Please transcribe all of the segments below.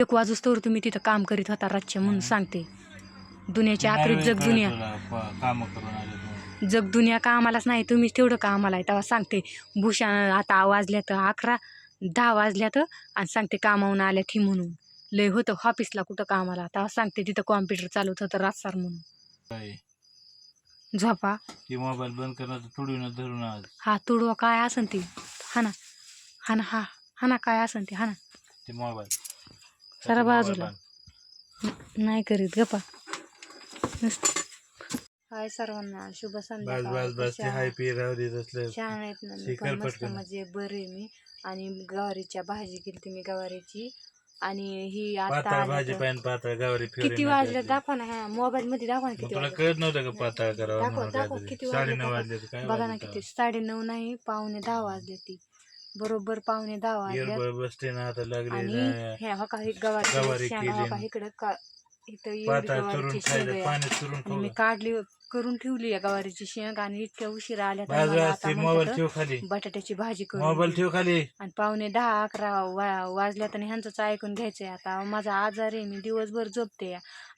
एक वाजूस तर तुम्ही तिथं काम करीत होता रातच्या म्हणून सांगते. दुनियाच्या आखरीत जग दुनिया. काम करून आले तुम्ही. जग दुनिया का आम्हालाच नाही तुम्हीच तेवढं का आम्हाला आहे. तेव्हा सांगते भूषण आता वाजल्या तर अकरा दहा वाजल्या तर आणि सांगते कामावून आल्या ठी म्हणून. लय होतं ऑफिसला कुठं कामाला. तेव्हा सांगते तिथं कॉम्प्युटर चालवत होतं रातसार म्हणून. काय? झोपा. ती मोबाईल बंद करण्याचं तुडून धरून आज. हा तुडवा काय असन ती? हा ना. हा ना हा. हा ना काय असन ती? हा ना. ते मोबाईल सारा बाजूला नाही करीत गप्पा. हाय सर्वांना शुभ बस संध्याकाळ. बस बस ते कशा हाय पी राहू देत असलं छान आहेत ना मी शिखर पण मस्त पटकन. म्हणजे बरे मी. आणि गवारीच्या भाजी केली मी गवारीची. आणि ही आता पाताळ भाजी तर- पाहिजे पाताळ गावरी किती वाजले? दाखवा ना ह्या मोबाईल मध्ये दाखवा ना किती तुला वाजले. कळत नव्हतं का पाताळ करावं दाखव, दाखव, किती वाजले साडे नऊ. वाजले तर काय बघा ना वाजले किती साडे नऊ नाही पावणे दहा वाजले ती. बरोबर पावणे दहा वाजले बसते ना आता लागले आणि. ह्या हो का ही गवारची गवारी शेंगा केली. हो का इकडं का इथं एवढी पाताळ चुरून गवारीची शेंग खायचं आहे. पाणी चुरून आणि खाऊ. मी काढली करून ठेवली आहे गवारीची शेंग आणि इतक्या उशिरा आल्या तर बाज मला म्हणतात, मोबाईल ठेव खाली. बटाट्याची भाजी करून. मोबाईल. ठेव खाली. आणि पावणे दहा अकरा वा वाजल्यात आणि ह्यांचंच ऐकून घ्यायचंय. आता माझा आजार आहे मी दिवसभर झोपते.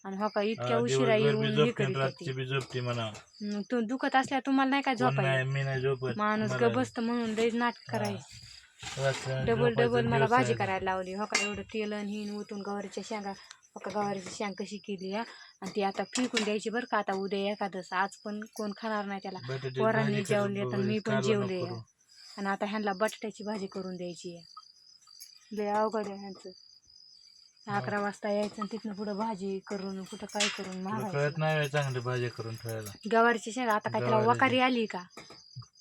आणि हो का इतक्या उशिरा येऊन बी हे झोपते करीत रात्री होती बी झोपते म्हणा. मग तू दुखत असल्या तुम्हाला नाही काय कोण झोपाय नाही मी नाही झोपत. माणूस मला ग बसत म्हणून लई नाटक. करायची. रात्री डबल झोपायचं डबल मला दिवस भाजी. करायला लावली. हो का एवढं तेल आणि हिन ओतून गवारीच्या शेंगा हो का गवारीची शेंग कशी केली हा? आणि ती आता फेकून द्यायची बरं का? आता उद्या एखादस आज पण कोण खाणार नाही त्याला. बटाट्याची पोरांनी भाजी जेवले तर बघू, मी पण कालवण जेवले. करू. आणि आता ह्यांना बटाट्याची भाजी करून द्यायची आहे. लय अवघड आहे ह्यांचं. अकरा वाजता यायचं आणि तिथनं पुढं भाजी करून कुठं काय करून तुला कळत मागायचं नाही व्हय चांगली भाजी करून ठेवायला. गवारीची शेंगा आता काय त्याला. वकारी आली का?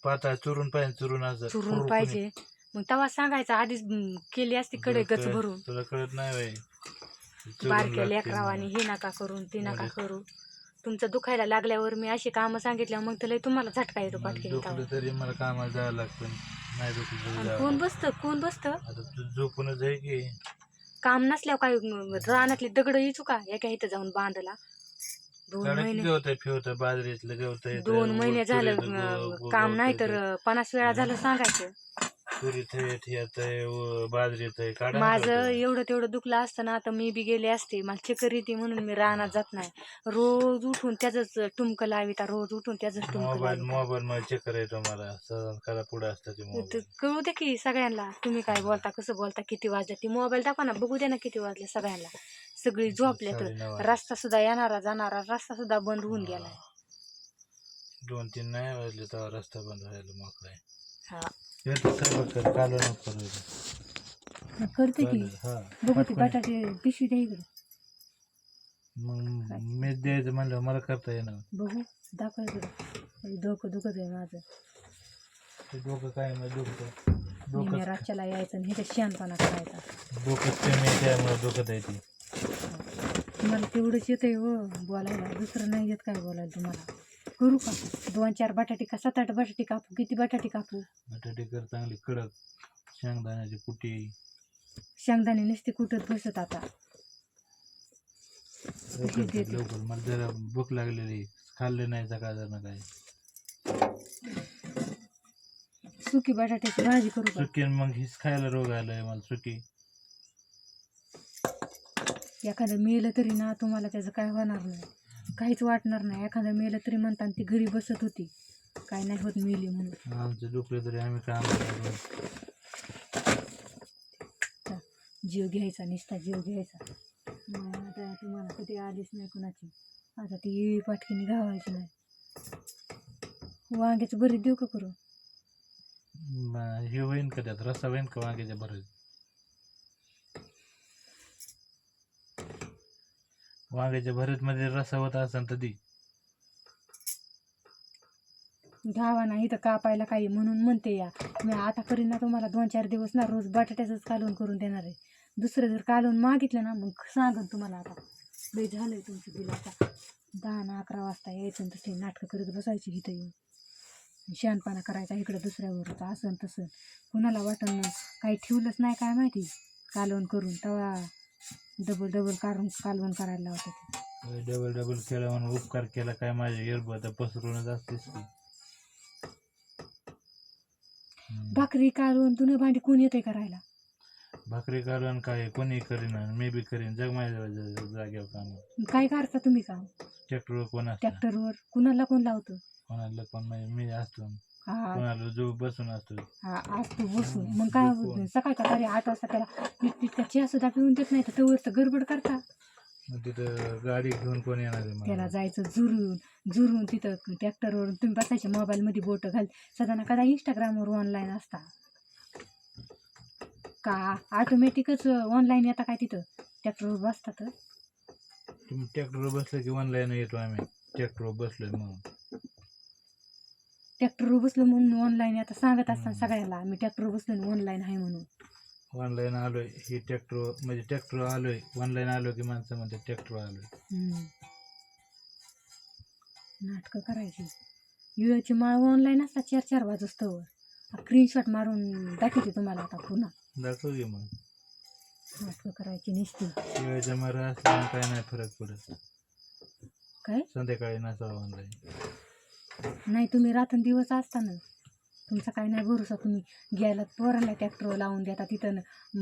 पाताळ चुरून पाहिजे चुरून असं चुरून. पाहिजे. मग तेव्हा सांगायचं आधीच हम्म, केली असती कडे गच भरून तुला कळत नाही व्हय. बारक्या लेकरावानी. हे नका करून ते नका. करू. तुमचं दुखायला लागल्यावर मी अशी कामं सांगितल्यावर मग तर लय तुम्हाला झटका येतो दुखलं तरी मला कामाला जावं लागतं. नाही दुखलं तरी आणि जावं कोण लागतं. बसतं? कोण बसतं? आता तू झोपूनच आहे की. काम नसल्यावर काय अं, रानातली दगड येचू का? एका इथं जाऊन बांधला दोन महिने गवत आहे फिवतं बाजरीतलं गवत आहे दोन महिने झालं अं, काम नाही तर अं, पन्नास वेळा झालं सांगायचं. तुरीत आहे ठियात आहे व बाजरीत आहे काढा ना माझं. एवढं तेवढं दुखलं असतं ना तर मी बी गेले असते मला चक्कर येते म्हणून मी रानात जात नाही. रोज उठून त्याच टुमकं लाविता रोज उठून त्याच टुमकं मोबाईल लाविता. मोबाईल मध्ये चक्कर येतो मला सहन करा पुढे असतं ते मोबाईल. कळू दे की सगळ्यांना तुम्ही काय बोलता कसं बोलता किती वाजले ती मोबाईल दाखवा ना बघू दे ना किती वाजले सगळ्यांना. सगळी झोपले तर साडेनऊ वाजले. रस्ता सुद्धा येणारा जाणारा रस्ता सुद्धा बंद होऊन गेलाय. दोन तीन नाही वाजले तेव्हा रस्ता बंद व्हायला मोकळा आहे. करते की. बघू ती. बटाटे पिशवी द्या इकडे. मग मीच द्यायचं म्हणलं मला करता येणार. बघू दाखव इकडे. डोकं दुखत आहे माझं. ते डोकं काय मग डोकं रातच्याला यायचं आणि हे शहाणपणा करायचा. डोकं कमी त्यामुळे डोकं आहे ती. मला तेवढंच येतंय हो बोलायला. दुसरं नाही येत काय बोलायला तुम्हाला. करू का? दोन चार बटाटे का? सात आठ बटाटे कापू किती बटाटे कापू बटाटे कर चांगली कडक. शेंगदाण्याची कुटी. शेंगदाणे नुसते कुठत बसत आता. लवकर. कर, लवकर. मला जरा भूक लागलेली खाल्ले नाही सकाळ काय? सुकी बटाट्याची भाजी करू का? सुकी मग हिच खायला रोग आलाय मला सुकी. एखादं मेलं तरी ना तुम्हाला त्याचं काय होणार नाही. काहीच वाटणार नाही. एखादं मेलं तरी म्हणतात ती घरी बसत होती. काय नाही होत मेली म्हणून. आमचं दुखले तरी आम्ही काम. चा, जीव घ्यायचा निसता जीव घ्यायचा. मग आता तुम्हाला कधी आलीच नाही कुणाची. आता ती येळी पाठकीने घावायची नाही. वांग्याचं बरीच देऊ का करू? हे होईन का त्यात? रस्सा होईन का वांग्याच्या बरं वांग्याच्या भरीत मध्ये रस होत असेल तर ती घावा नाही तर कापायला काही म्हणून म्हणते या. मी आता करीन ना तुम्हाला दोन चार दिवस ना रोज बटाट्याचंच कालवून करून देणार आहे. दुसरं जर कालवून मागितलं ना मग सांगन तुम्हाला आता. लय झालंय तुमचं बिल आता. दहा ना अकरा वाजता यायचं आणि तसली नाटकं करत बसायची इथं येऊन. शहाणपणा करायचा इकडं दुसऱ्यावर असं तसं. कुणाला वाटण काही ठेवलंच नाही काय माहिती? कालवण करून तेव्हा डबल डबल काढून कालवण करायला लावतात डबल डबल केला म्हणून उपकार केला काय माझ्या एरबत पसरूनच असतेच की. हम्म. भाकरी कालवण तुनं भांडी कोण येते करायला? भाकरी काढून काय कोणी करीन आणि मी बी करीन जग माझ्या जा- जागेवर काम काय करता तुम्ही काम? ट्रॅक्टरवर कोण असतं? ट्रॅक्टरवर कुणाला कोण लावतो? कोणाला कोण म्हणजे मी असतो. हा. कोणाला जो बसून असतो हा आज तू बसून मग काय होतं सकाळ सकाळी आठ वाजता त्याला इतका चहा सुद्धा पिऊन देत नाही तर तवर तर गडबड करता. मग तिथं गाडी घेऊन कोण येणार आहे त्याला जायचं जुरून जुरून तिथं ट्रॅक्टरवर तुम्ही बसायचे मोबाईलमध्ये बोट घाल? सदा कदा इंस्टाग्रामवर ऑनलाईन असता? का? ऑटोमॅटिकच ऑनलाईन येता काय तिथं? ट्रॅक्टरवर बसतात तुम्ही ट्रॅक्टरवर बसलं की ऑनलाईन येतो आम्ही. ट्रॅक्टरवर बसलोय मग ट्रॅक्टरवर बसलो म्हणून ऑनलाईन आता सांगत असताना. सगळ्याला मी ट्रॅक्टरवर बसलो ऑनलाईन आहे म्हणून. ऑनलाईन आलोय. ही ट्रॅक्टर म्हणजे ट्रॅक्टर आलोय. ऑनलाईन आलो की माणसं म्हणते ट्रॅक्टर आलोय. नाटकं करायची. युळाची माळ ऑनलाईन असतात चार चार वाजस्तवर. स्क्रीनशॉट मारून दाखवते तुम्हाला आता पुन्हा. दाखव की मग. नाटकं करायची निसती. वेळेच्या मरा असल्यानं काय नाही फरक पडत. काय? संध्याकाळी नसावं ऑनलाईन नाही तुम्ही रात्रंदिवस असताना तुमचा काय नाही भरोसा तुम्ही गेला पोराला ट्रॅक्टर लावून देता तिथं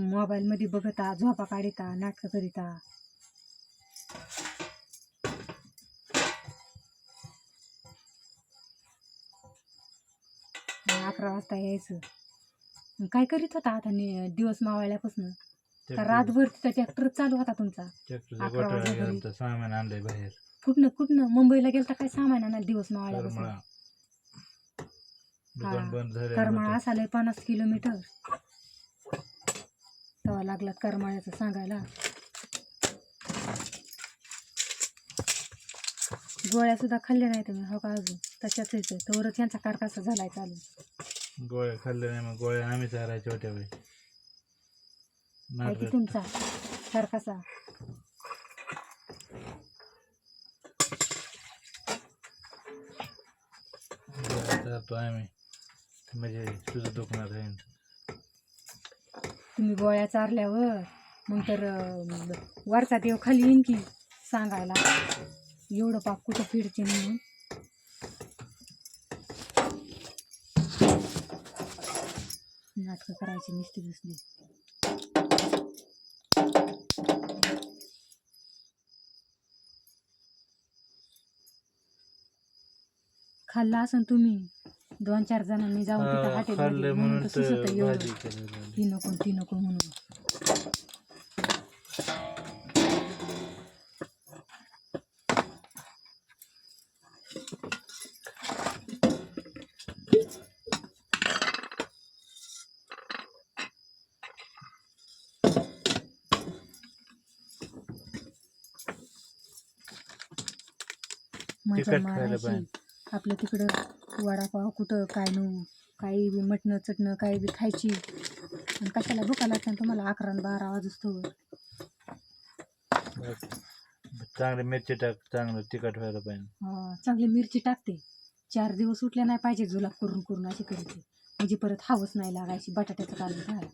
मोबाईलमध्ये बघता झोपा काढता नाटकं करीता. अकरा वाजता यायचं. काय करीत होता आता दिवस मावळल्यापासून? रातभर तिथं ट्रॅक्टर चालू होता तुमचा? अकरा वाजता सामान आणलंय बाहेर. कुठनं कुठनं? मुंबईला गेलता काय सामान आणा दिवस मावळल्यापासून करमळा. दुकान करमाळा पन्नास किलोमीटर. तेव्हा लागला करमाळ्याचं सांगायला. गोळ्या सुद्धा खाल्ल्या नाही तुम्ही हो का अजून? तशाच येतं तोवरच यांचा कारकासा झालाय चालू. गोळ्या खाल्ल्या नाही मग गोळ्या आम्ही चारायच्या होत्या बाई. नाटक. तुमचा कारकासा? गोळ्या आम्ही म्हणजे तुझं दुखणार आहे तुम्ही गोळ्या चारल्यावर मग तर अं, वरचा देव खाली येईन की सांगायला एवढं पाप कुठं फिरते म्हणून नाटकं करायची नुसती दुसरी खाल्ला असन तुम्ही दोन चार जणांनी जाऊन तिथं म्हणून म्हणून तर सुचत तर एवढं भाजी केलेली ती नको ती नको म्हणून. मजा तिखट खायला मारायची. पाहिजे. आपलं तिकडं वडापाव कुठं काय नो काही बी मटणं चटणं काही बी खायची. आणि कशाला भुका लागतात तुम्हाला अकरा आणि बारा वाजतो चांगले मिरची टाक चांगलं तिखट व्हायला पाहिजे. चांगली मिरची टाकते. चार दिवस उठल्या नाही पाहिजे जुलाब करून करून अशी करते म्हणजे परत हावच नाही लागायची बटाट्याचं काढून खायला.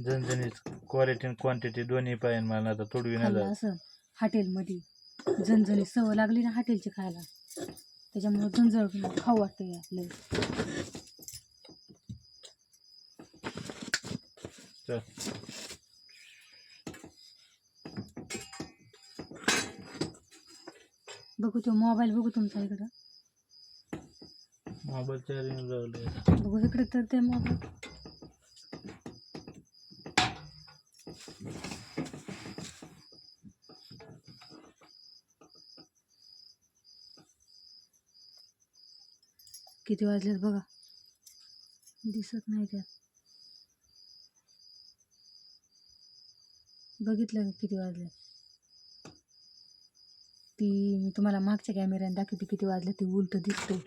झणझणीत क्वालिटी आणि क्वांटिटी दोन्ही पाहिजे मला आता तुडवी नाही खाल्लं जात. असं हॉटेलमध्ये. झणझणी सवय लागली ना हॉटेलची खायला. त्याच्यामुळं झणझण खाऊ वाटतं आपलं. चल. बघू तो मोबाईल बघू तुमचा इकडं. मोबाईल चार्जिंग लावले बघू इकडे तर ते मोबाईल. किती वाजलेत बघा. दिसत नाही त्यात. बघितलं का किती वाजले ती मी तुम्हाला मागच्या कॅमेऱ्याने दाखवते किती वाजले ते उलट दिसतंय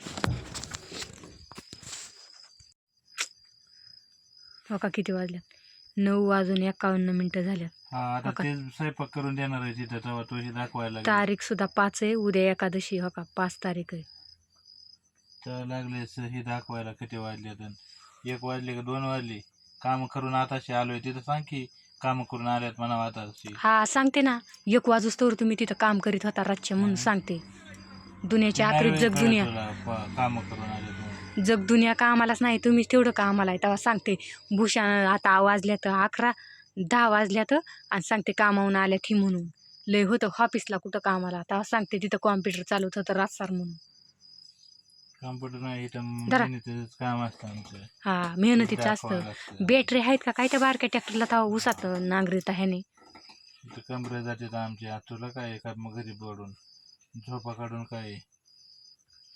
हो का किती वाजल्यात नऊ वाजून एकावन्न मिनिटं झाल्यात. हा स्वयंपाक करून देणार आहे तिथं दाखवायला तारीख सुद्धा पाच आहे उद्या एकादशी हो का? पाच तारीख आहे. तर लागले हे दाखवायला किती वाजले तर एक वाजले का दोन वाजले? काम करून आताशी आलोय तिथं सांग की काम करून आल्यात म्हणा आताशी. हा सांगते ना. एक वाजूस तर तुम्ही तिथं काम करीत होता रातच्या म्हणून सांगते. दुनियाची आखरीत जग दुनिया. काम करून म्हणून. जग दुनिया कामालाच नाही तुम्हीच तेवढं कामाला आहे. तेव्हा सांगते भूषण आता वाजल्या तर अकरा दहा वाजल्या तर आणि सांगते कामावून आल्यात ही म्हणून. लय होतं ऑफिसला कुठं कामाला. तेव्हा सांगते तिथं कॉम्प्युटर चालवत होतं रातसार म्हणून. कम्प्युटर नाही इथं. मेहनतीचंच काम असतं आमचं. हा मेहनतीचं दाखवावं असतं. लागतं. बॅटरी आहेत का? काय त्या बारक्या ट्रॅक्टरला तेव्हा उसात नांगरीत ह्याने इथं कमरे जाते आमची. आज तुला काय का मग घरी पडून. झोपा काढून काय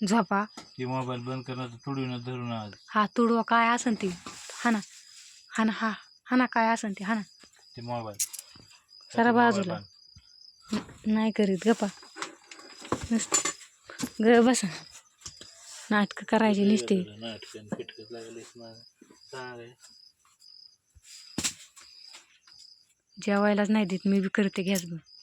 झोपा? ती मोबाईल बंद करणं तर तुडून धरून आज. हा तुडवा काय असन ती? हा ना. हा ना हा. हा ना काय असन ती? हा ना. ते मोबाईल सारा बाजूला. नाही करीत गप्पा. नुसतं ग बस. नाटकं करायची नुसती. फिटकत लागलीस जेवायलाच नाही देत मी बी करते गॅस बंद